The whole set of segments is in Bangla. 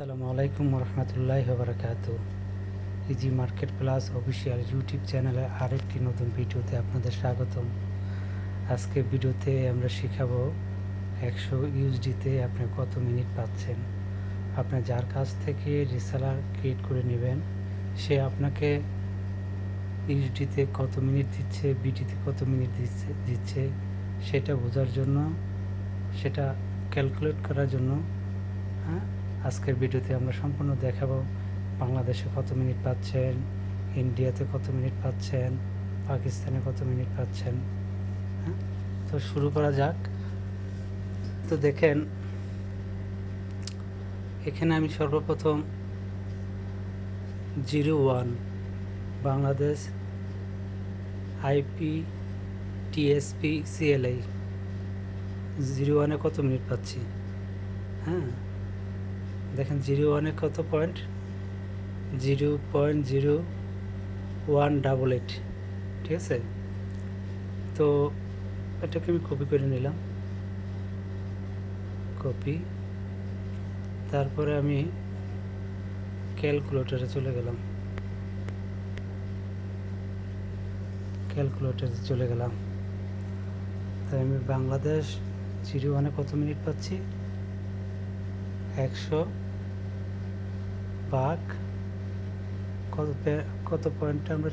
আসসালামু আলাইকুম রহমতুল্লাহ বারকাত easy market plus official YouTube চ্যানেলে আরেকটি নতুন ভিডিওতে আপনাদের স্বাগতম। আজকে ভিডিওতে আমরা শেখাবো একশো ইউএসডিতে আপনি কত মিনিট পাচ্ছেন। আপনি যার কাছ থেকে রিসালার ক্রিয়েট করে নেবেন, সে আপনাকে ইউএসডিতে কত মিনিট দিচ্ছে বিটিতে কত মিনিট দিচ্ছে দিচ্ছে, সেটা বোঝার জন্য, সেটা ক্যালকুলেট করার জন্য হ্যাঁ? আজকের ভিডিওতে আমরা সম্পূর্ণ দেখাবো বাংলাদেশে কত মিনিট পাচ্ছেন, ইন্ডিয়াতে কত মিনিট পাচ্ছেন, পাকিস্তানে কত মিনিট পাচ্ছেন। হ্যাঁ? তো শুরু করা যাক। তো দেখেন, এখানে আমি সর্বপ্রথম zero one Bangladesh IP TSP CLI zero ওয়ানে কত মিনিট পাচ্ছি? হ্যাঁ? দেখেন জিরো ওয়ানে কত point zero point zero one double eight ঠিক আছে? তো এটাকে আমি কপি করে নিলাম। কপি তারপরে আমি ক্যালকুলেটরে চলে গেলাম। ক্যালকুলেটরে চলে গেলাম। তাই আমি বাংলাদেশ জিরো ওয়ানে কত মিনিট পাচ্ছি? একশো ভাগ কত কত পয়েন্টটা আমরা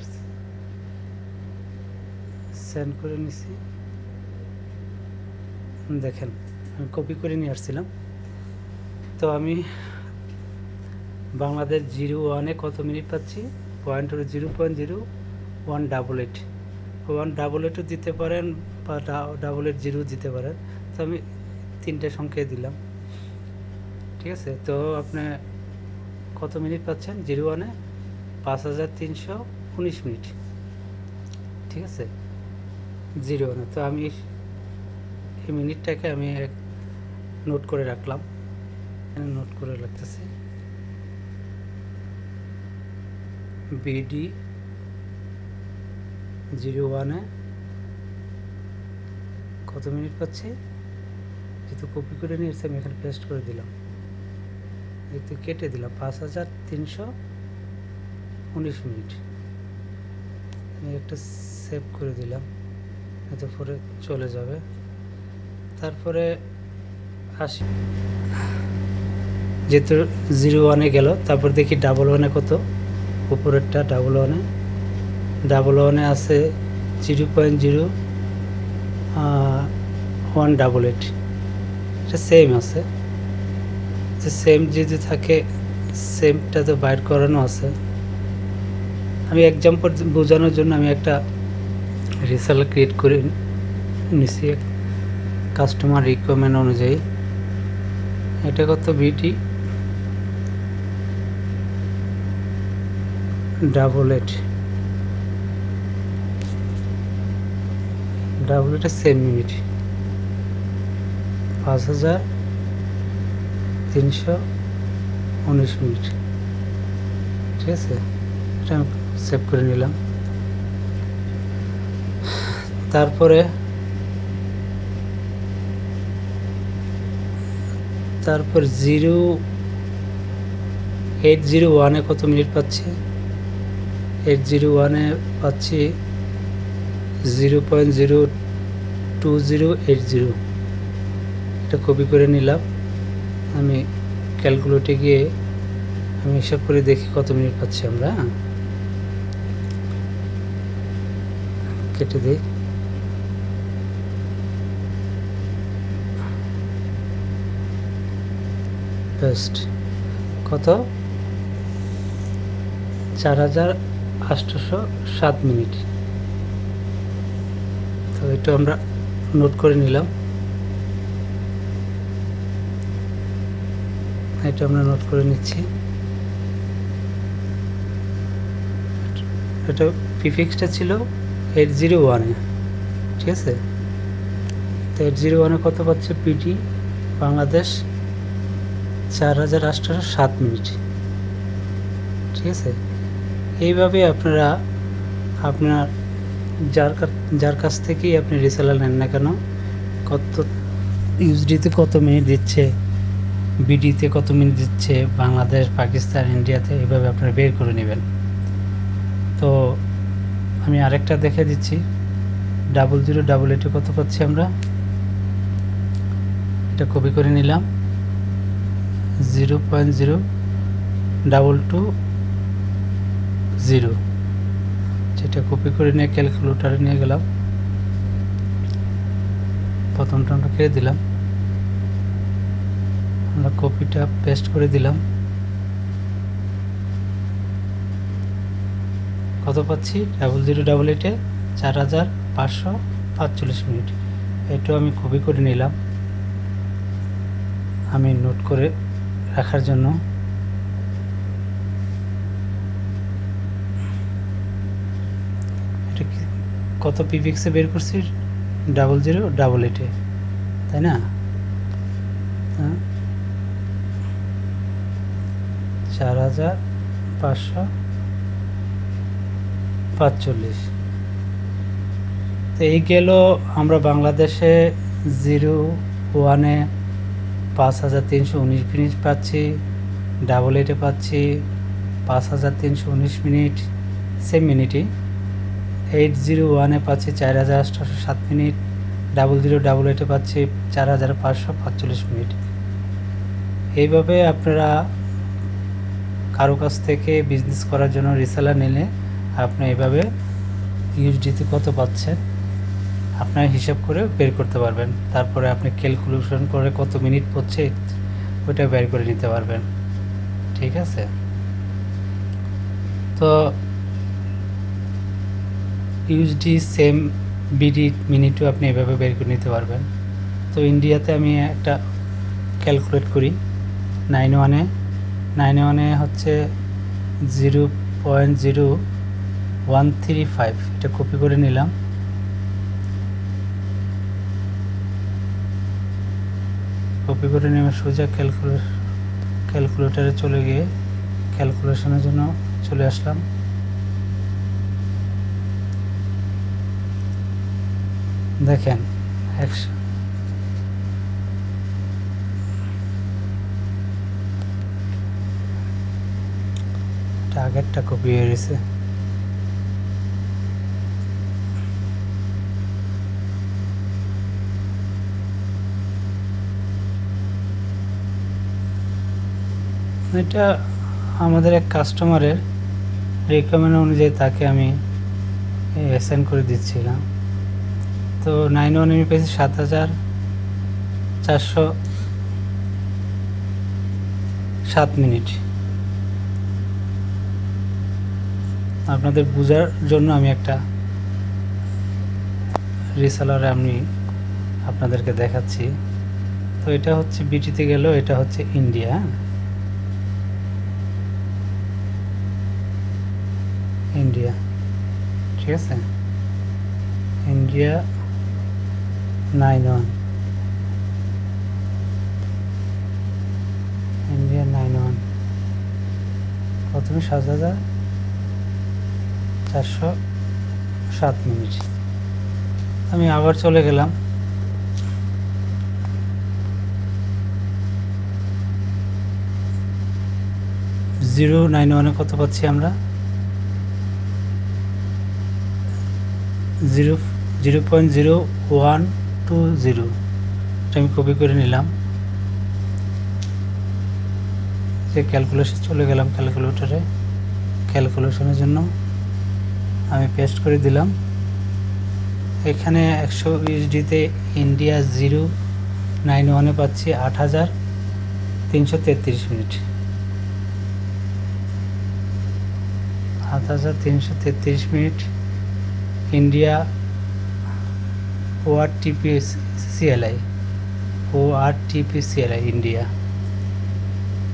সেন্ড করে নিছি? দেখেন, আমি কপি করে নিয়ে আসছিলাম। তো আমি বাংলাদেশ জিরো ওয়ানে কত মিনিট পাচ্ছি? পয়েন্ট হলো zero point zero one double eight one double এইটও দিতে পারেন বা ডাবল এইট জিরো দিতে পারেন। তো আমি তিনটে সংখ্যায় দিলাম। ঠিক আছে? তো আপনি কত মিনিট পাচ্ছেন? জিরো ওয়ানে পাঁচ হাজার তিনশো উনিশ মিনিট। ঠিক আছে? জিরো ওয়ানে। তো আমি এই মিনিটটাকে আমি নোট করে রাখলাম। নোট করে রাখতেছি বিডি জিরো ওয়ানে কত মিনিট পাচ্ছি? যেহেতু কপি করে নিয়েছি, আমি এখানে পেস্ট করে দিলাম। একটু কেটে দিলাম, পাঁচ হাজার তিনশো উনিশ মিনিট। একটা সেভ করে দিলাম, এতে পরে চলে যাবে। তারপরে আসি। যেহেতু জিরো ওয়ানে গেল, তারপর দেখি ডাবল ওয়ানে কত? উপরেরটা ডাবল ওয়ানে ডাবল ওয়ানে আছে zero point zero one double eight এটা সেম আছে। যে সেম যদি থাকে সেমটা তো বাইর করানো আছে। আমি এক্সাম্পল বোঝানোর জন্য আমি একটা রিসাল ক্রিয়েট করে নিছি কাস্টমার রিকোয়ারমেন্ট অনুযায়ী। এটা কত বিটি ডাবল এইট ডাবল এইটের সেম মিনিট পাঁচ হাজার তিনশো উনিশ মিনিট। ঠিক আছে? এটা আমি সেভ করে নিলাম। তারপরে তারপর জিরো এইট জিরো ওয়ানে কত মিনিট পাচ্ছি? এইট জিরো ওয়ানে পাচ্ছি zero point zero two zero eight zero. এটা কপি করে নিলাম। আমি ক্যালকুলেটে গিয়ে আমি হিসাব করে দেখি কত মিনিট পাচ্ছি আমরা? কেটে দিই। বেস্ট কত? চার হাজার আটশোশো সাত মিনিট। তো এটা আমরা নোট করে নিলাম। এটা আমরা নোট করে নিচ্ছি। এটা প্রিফিক্সটা ছিল এইট জিরো ওয়ানে ঠিক আছে? তো এইট জিরো ওয়ানে কত পাচ্ছে পিটি বাংলাদেশ চার হাজার আটশোশো সাত মিনিট। ঠিক আছে? এইভাবে আপনারা, আপনার যার যার কাছ থেকেই আপনি রিসেলার নেন না কেন, কত ইউজডিতে কত মিনিট দিচ্ছে বিডিতে কত মিনিট দিচ্ছে, বাংলাদেশ, পাকিস্তান, ইন্ডিয়াতে এভাবে আপনারা বের করে নেবেন। তো আমি আরেকটা দেখে দিচ্ছি। ডাবল জিরো, ডাবল এইটে কত পাচ্ছি আমরা? এটা কপি করে নিলাম। Zero point zero, double two zero. সেটা কপি করে নিয়ে ক্যালকুলেটারে নিয়ে গেলাম। প্রথমটা আমরা কেটে দিলাম। আমরা কপিটা পেস্ট করে দিলাম। কত পাচ্ছি? ডাবল জিরো ডাবল এইটে চার হাজার পাঁচশো পাঁচচল্লিশ মিনিট। এটাও আমি কপি করে নিলাম। আমি নোট করে রাখার জন্য। কত পিভিক্সে বের করছি? ডাবল জিরো ডাবল এইটে তাই না? হ্যাঁ? চার হাজার পাঁচশো পাঁচচল্লিশ। তো এই গেল আমরা বাংলাদেশে জিরো ওয়ানে পাঁচ হাজার তিনশো উনিশ মিনিট পাচ্ছি, ডাবল এইটে পাচ্ছি, পাঁচ হাজার তিনশো উনিশ মিনিট, সেম মিনিটই। এইট জিরো ওয়ানে পাচ্ছি চার হাজার আটশোশো সাত মিনিট, ডাবল জিরো ডাবল এইটে পাচ্ছি চার হাজার পাঁচশো পাঁচচল্লিশ মিনিট। এইভাবে আপনারা কারও কাছ থেকে বিজনেস করার জন্য রিসেলার নিলে আপনি এইভাবে ইউএসডিতে কত পাচ্ছেন, আপনার হিসাব করে বের করতে পারবেন। তারপরে আপনি ক্যালকুলেশন করে কত মিনিট পড়ছে ওইটা বের করে নিতে পারবেন। ঠিক আছে? তো ইউএসডি সেম বিডি মিনিটও আপনি এভাবে বের করে নিতে পারবেন। তো ইন্ডিয়াতে আমি একটা ক্যালকুলেট করি। নাইন ওয়ানে নাইন ওয়ানে হচ্ছে zero point zero one three five. এটা কপি করে নিলাম। কপি করে নিয়ে সোজা ক্যালকুলে ক্যালকুলেটারে চলে গিয়ে ক্যালকুলেশনের জন্য চলে আসলাম। দেখেন, একশো এটা আগেরটা কপি হয়ে গেছে। এটা আমাদের এক কাস্টমারের রেকমেন্ড অনুযায়ী তাকে আমি অ্যাসাইন করে দিচ্ছিলাম। তো নাইন ওয়ান আমি পেয়েছি সাত হাজার চারশো সাত মিনিট। আপনাদের বোঝার জন্য আমি একটা রিসালারে আমি আপনাদেরকে দেখাচ্ছি। তো এটা হচ্ছে বিটিতে গেল, এটা হচ্ছে ইন্ডিয়া ইন্ডিয়া ঠিক আছে? India nine one India nine one প্রথমে সাত হাজার চারশো সাত মিনিট। আমি আবার চলে গেলাম। জিরো নাইন ওয়ানে কত পাচ্ছি আমরা? Zero zero point zero one two zero. এটা আমি কপি করে নিলাম। যে ক্যালকুলেশন চলে গেলাম ক্যালকুলেটরে ক্যালকুলেশনের জন্য আমি পেস্ট করে দিলাম। এখানে একশো ইউএসডিতে ইন্ডিয়া জিরো নাইন ওয়ানে পাচ্ছি আট হাজার তিনশো তেত্রিশ মিনিট। আট হাজার তিনশো তেত্রিশ minute. India O R TP CLI O R TP CLI India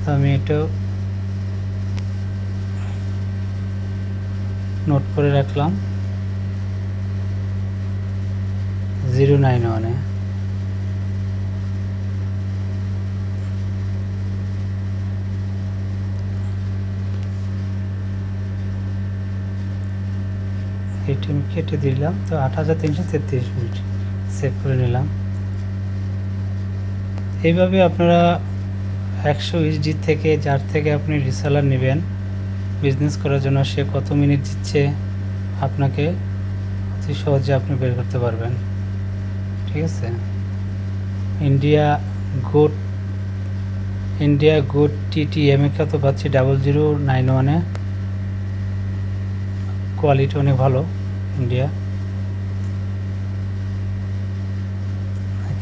তো আমি এটাও নোট করে রাখলাম। জিরো নাইন ওয়ানে এটি আমি কেটে দিলাম। তো আট হাজার তিনশো তেত্রিশ মিনিট সেভ করে নিলাম। এইভাবে আপনারা একশো ইউএসডি থেকে, যার থেকে আপনি রিসেলার নেবেন বিজনেস করার জন্য সে কত মিনিট দিচ্ছে, আপনাকে অতি সহজে আপনি বের করতে পারবেন। ঠিক আছে? India goat India good goat TTM এ কত পাচ্ছি ডাবল জিরো নাইন ওয়ানে কোয়ালিটি অনেক ভালো ইন্ডিয়া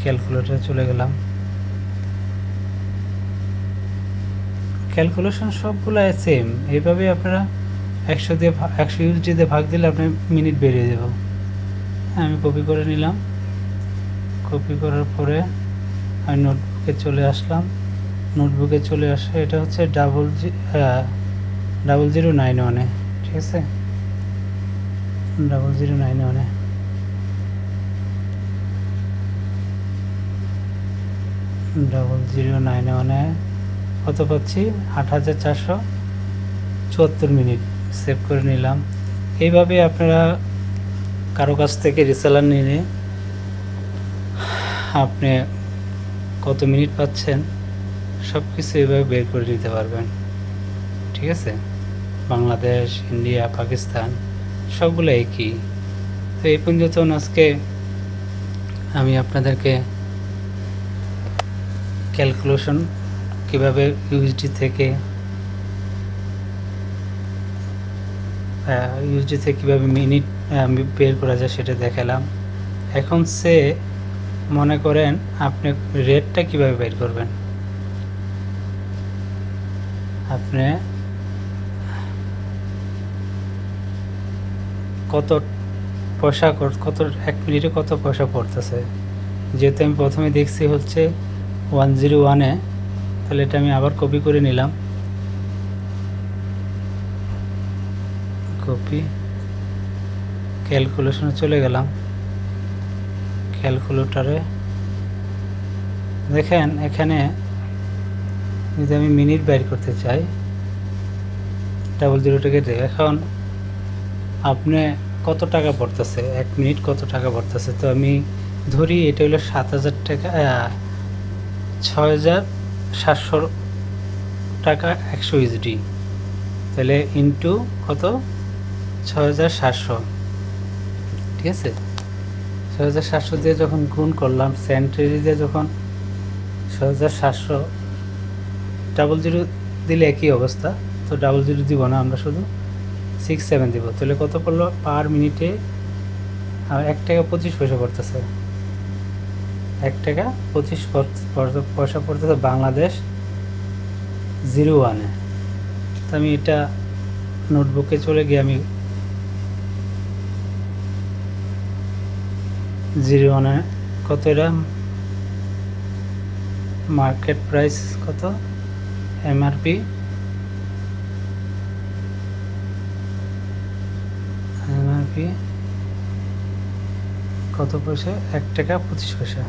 ক্যালকুলেটরে চলে গেলাম। ক্যালকুলেশন সবগুলো সেম এইভাবে আপনারা একশো দিয়ে একশো ইউএসডি দিয়ে ভাগ দিলে আপনি মিনিট বেরিয়ে যাব। হ্যাঁ আমি কপি করে নিলাম। কপি করার পরে আমি নোটবুকে চলে আসলাম। নোটবুকে চলে আসে, এটা হচ্ছে double G double zero nine ওয়ানে ঠিক আছে? ডাবল জিরো নাইন ওয়ানে ডাবল জিরো নাইন ওয়ানে কত পাচ্ছি আট হাজার চারশো চুয়াত্তর মিনিট সেভ করে নিলাম। এইভাবে আপনারা কারও কাছ থেকে রিসেলার নিয়ে আপনি কত মিনিট পাচ্ছেন সব কিছু এইভাবে বের করে নিতে পারবেন। ঠিক আছে? বাংলাদেশ, ইন্ডিয়া, পাকিস্তান, সবগুলো একই। তো এই পর্যন্ত আজকে আমি আপনাদেরকে ক্যালকুলেশন কীভাবে ইউএসডি থেকে ইউএসডি থেকে কীভাবে মিনিট বের করা যায় সেটা দেখালাম। এখন সে মনে করেন আপনি রেটটা কীভাবে বের করবেন? আপনি কত পয়সা কত, এক মিনিটে কত পয়সা পড়তেছে? যেহেতু আমি প্রথমে দেখছি হচ্ছে ওয়ান জিরো ওয়ানে তাহলে এটা আমি আবার কপি করে নিলাম। কপি ক্যালকুলেশনে চলে গেলাম। ক্যালকুলেটরে দেখেন, এখানে যদি আমি মিনিট বাইর করতে চাই ডাবল জিরো থেকে দেয় এখন আপনি কত টাকা পড়তেছে? এক মিনিট কত টাকা পড়তেছে? তো আমি ধরি এটা হলো সাত হাজার টাকা ছয় হাজার সাতশো টাকা একশো ইউএসডি তাহলে ইন্টু কত? ছয় হাজার সাতশো। ঠিক আছে? ছয় হাজার সাতশো দিয়ে যখন গুণ করলাম সেন্টারি দিয়ে যখন ছয় হাজার সাতশো ডাবল জিরো দিলে একই অবস্থা। তো ডাবল জিরো দিব না আমরা শুধু সিক্স সেভেন দিব। তাহলে কত পড়ল? পার মিনিটে এক টাকা পঁচিশ পয়সা পড়তেছে। এক টাকা পঁচিশ পয়সা পড়তেছে বাংলাদেশ জিরো ওয়ানে। তো আমি এটা নোটবুকে চলে গিয়ে আমি জিরো ওয়ানে কত এটা? মার্কেট প্রাইস কত? এমআরপি। এমআরপি কত পয়সা? এক টাকা পঁচিশ পয়সা।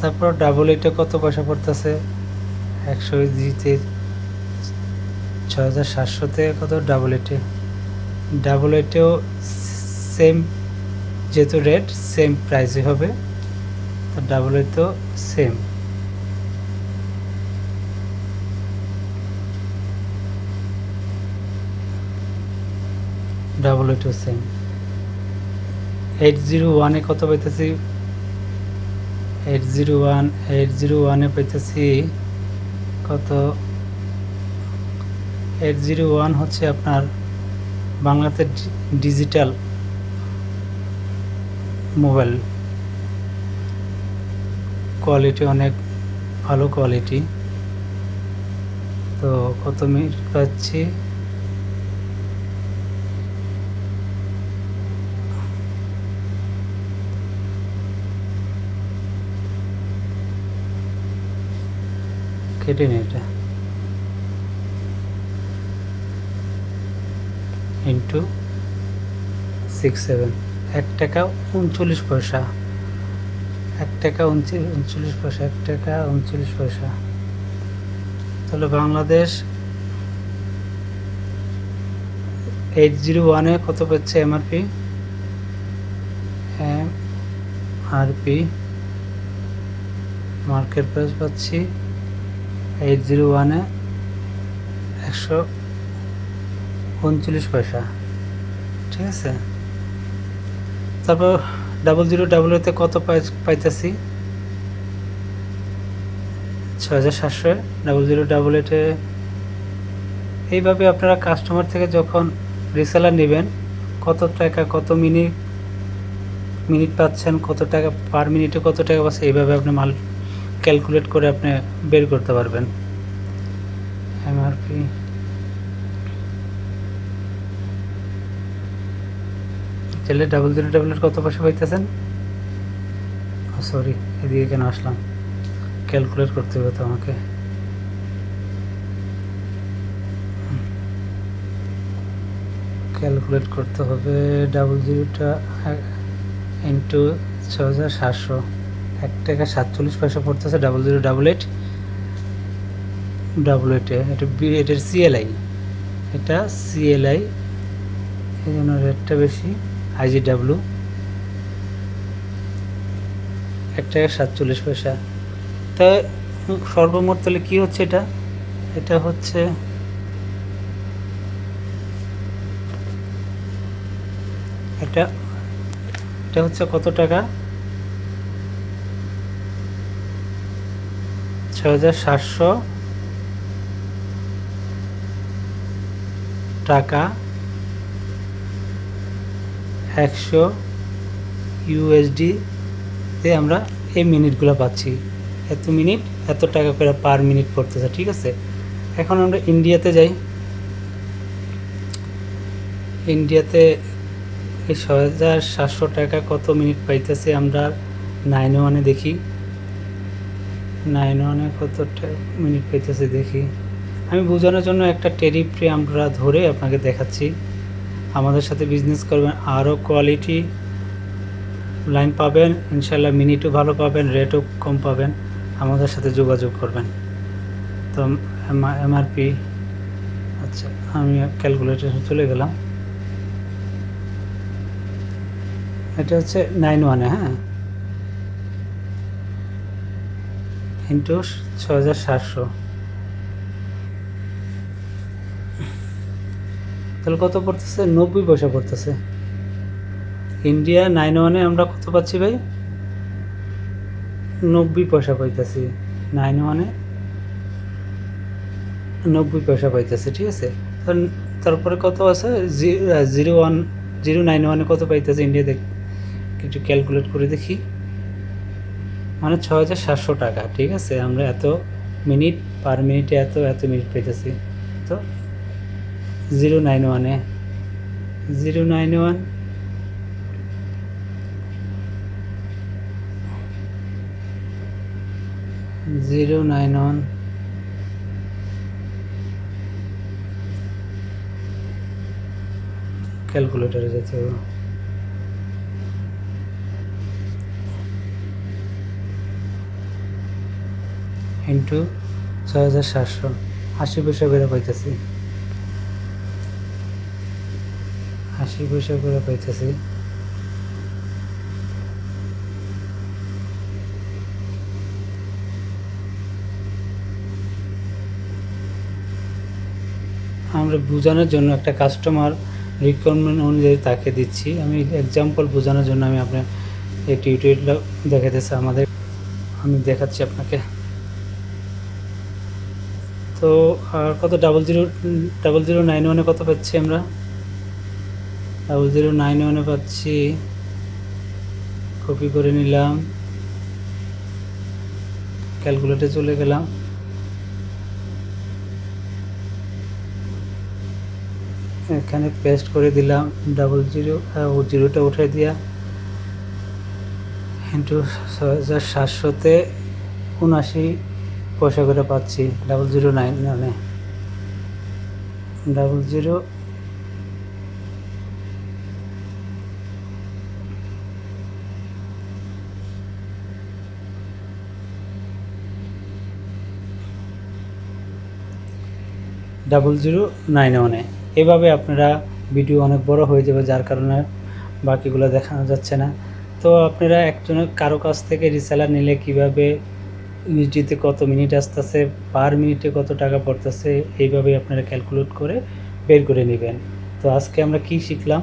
তারপর ডাবল এইটা কত পয়সা পড়তেছে? একশো জিতে ছয় হাজার সাতশোতে কত? ডাবল এইটে ডাবল এইটেও সেম যেহেতু রেট সেম প্রাইসই হবে। তো ডাবল এইটও সেম ডাবল এইটও সেম এইট জিরো ওয়ানে কত পাইতেছি? Eight zero one eight zero ওয়ানে পাইতেছি কত? এইট জিরো ওয়ান হচ্ছে আপনার বাংলাতে ডিজিটাল মোবাইল কোয়ালিটি অনেক ভালো কোয়ালিটি তো কত মিনিট পাচ্ছি কেটে নি এটা। ইন্টু সিক্স সেভেন এক টাকা উনচল্লিশ পয়সা। এক টাকা উনচল্লিশ পয়সা, এক টাকা উনচল্লিশ পয়সা। তাহলে বাংলাদেশ এইট জিরো ওয়ানে কত পাচ্ছে M MRP M RP market price পাচ্ছি এইট জিরো ওয়ানে একশো উনচল্লিশ পয়সা। ঠিক আছে? তারপর ডাবল জিরো ডাবল এতে কত পাইতেছি? ছ হাজার সাতশো ডাবল জিরো ডাবল এটে এইভাবে আপনারা কাস্টমার থেকে যখন রিসেলার নেবেন, কত টাকা, কত মিনিট মিনিট পাচ্ছেন, কত টাকা পার মিনিটে কত টাকা পাচ্ছে এইভাবে আপনি মাল ক্যালকুলেট করে আপনি বের করতে পারবেন। এমআরপি চাইলে ডাবল জিরো ডাবল কত পয়সা পাইতেছেন? সরি এদিকে কেন আসলাম? ক্যালকুলেট করতে হবে তো আমাকে। ক্যালকুলেট করতে হবে ডাবল জিরোটা ইন্টু ছ হাজার সাতশো। এক টাকা সাতচল্লিশ পয়সা পড়তেছে double zero double eight double এইটে এটা বি এটার সিএলআই এটা সিএলআই এই জন্য রেটটা বেশি আইজি ডাব্লু এক টাকা সাতচল্লিশ পয়সা। তা, সর্বমোট তাহলে কী হচ্ছে এটা? এটা হচ্ছে এটা এটা হচ্ছে কত টাকা? ছ হাজার সাতশো টাকা, একশো ইউএসডি তে আমরা এই মিনিটগুলো পাচ্ছি। এত মিনিট, এত টাকা করে পার মিনিট পড়তেছে, ঠিক আছে? এখন আমরা ইন্ডিয়াতে যাই। ইন্ডিয়াতে এই ছ হাজার সাতশো টাকা কত মিনিট পাইতেছে আমরা নাইন ওয়ানে দেখি। নাইন ওয়ানে কতটা মিনিট পাইতেছে দেখি। আমি বোঝানোর জন্য একটা টেরিফে আমরা ধরে আপনাকে দেখাচ্ছি। আমাদের সাথে বিজনেস করবেন, আরও কোয়ালিটি লাইন পাবেন ইনশাল্লাহ মিনিটও ভালো পাবেন রেটও কম পাবেন। আমাদের সাথে যোগাযোগ করবেন। তো এমআরপি আচ্ছা আমি ক্যালকুলেটারে চলে গেলাম। এটা হচ্ছে নাইন ওয়ানে হ্যাঁ? ইন্টু ছ হাজার সাতশো। তাহলে কত পড়তেছে? নব্বই পয়সা পড়তেছে। ইন্ডিয়া নাইন ওয়ানে আমরা কত পাচ্ছি ভাই? নব্বই পয়সা পাইতেছি। নাইন ওয়ানে নব্বই পয়সা পাইতেছে, ঠিক আছে? তারপরে কত আছে? জিরো ওয়ান জিরো নাইন ওয়ানে কত পাইতেছে? ইন্ডিয়া দেখ একটু ক্যালকুলেট করে দেখি। মানে ছ হাজার সাতশো টাকা, ঠিক আছে? আমরা এত মিনিট পার মিনিটে এত এত মিনিট পেতেছি। তো জিরো নাইন ওয়ানে zero nine one zero nine one ক্যালকুলেটারে যেতে হবে। ইন্টু ছয় হাজার সাতশো। আশি পয়সা করে পাইতেছি। আশি পয়সা করে পাইতেছি। আমরা বোঝানোর জন্য একটা কাস্টমার রিকোয়ারমেন্ট অনুযায়ী তাকে দিচ্ছি। আমি এক্সাম্পল বোঝানোর জন্য আমি আপনার এই টিউটোরিয়ালটা দেখাতেছি আমাদের। আমি দেখাচ্ছি আপনাকে। তো, আর কত? Double zero double zero nine ওয়ানে কত পাচ্ছি আমরা? ডাবল জিরো নাইন ওয়ানে পাচ্ছি। কপি করে নিলাম। ক্যালকুলেটে চলে গেলাম। এখানে পেস্ট করে দিলাম। ডাবল জিরো ও জিরোটা উঠে দিয়া। ইন্টু ছয় হাজার সাতশোতে উনআশি পয়সা করে পাচ্ছি ডাবল জিরো নাইন মানে double zero double zero nine ওয়ানে এভাবে আপনারা ভিডিও অনেক বড় হয়ে যাবে, যার কারণে বাকিগুলো দেখানো যাচ্ছে না। তো আপনারা একজন কারও কাছ থেকে রিসেলার নিলে কীভাবে ইউএসডিতে কত মিনিট আসতেছে, পার মিনিটে কত টাকা পড়তেছে, এইভাবে আপনারা ক্যালকুলেট করে বের করে নেবেন। তো আজকে আমরা কি শিখলাম?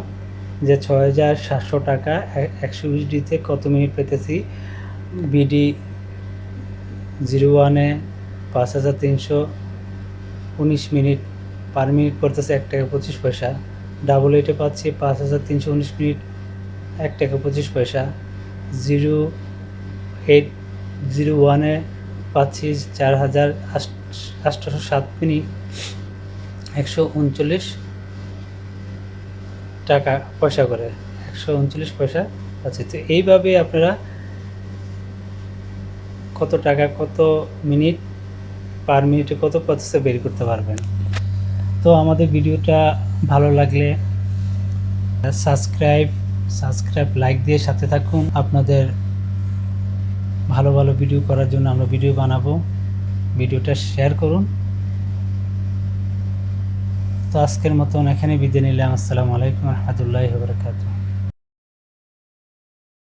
যে ছয় হাজার সাতশো টাকা একশো ইউএসডিতে কত মিনিট পেতেছি? বিডি জিরো ওয়ানে পাঁচ হাজার তিনশো, উনিশ মিনিট, পার মিনিট পড়তেছে এক টাকা পঁচিশ পয়সা। ডাবল এইটে পাচ্ছি পাঁচ হাজার তিনশো উনিশ মিনিট, এক টাকা পঁচিশ পয়সা। জিরো এইট জিরো ওয়ানে পাচ্ছি চার হাজার আটশোশো সাত মিনিট একশো উনচল্লিশ টাকা পয়সা করে। একশো উনচল্লিশ পয়সা পাচ্ছি। তো এইভাবে আপনারা কত টাকা, কত মিনিট, পার মিনিটে, কত পাচ্ছে বের করতে পারবেন। তো আমাদের ভিডিওটা ভালো লাগলে সাবস্ক্রাইব সাবস্ক্রাইব লাইক দিয়ে সাথে থাকুন। আপনাদের ভালো ভালো ভিডিও করার জন্য আমরা ভিডিও বানাবো। ভিডিওটা শেয়ার করুন। তো আজকের মতন এখানে বিদায় নিলাম। আসসালামু আলাইকুম রহমতুল্লাহ বরকাতুহ।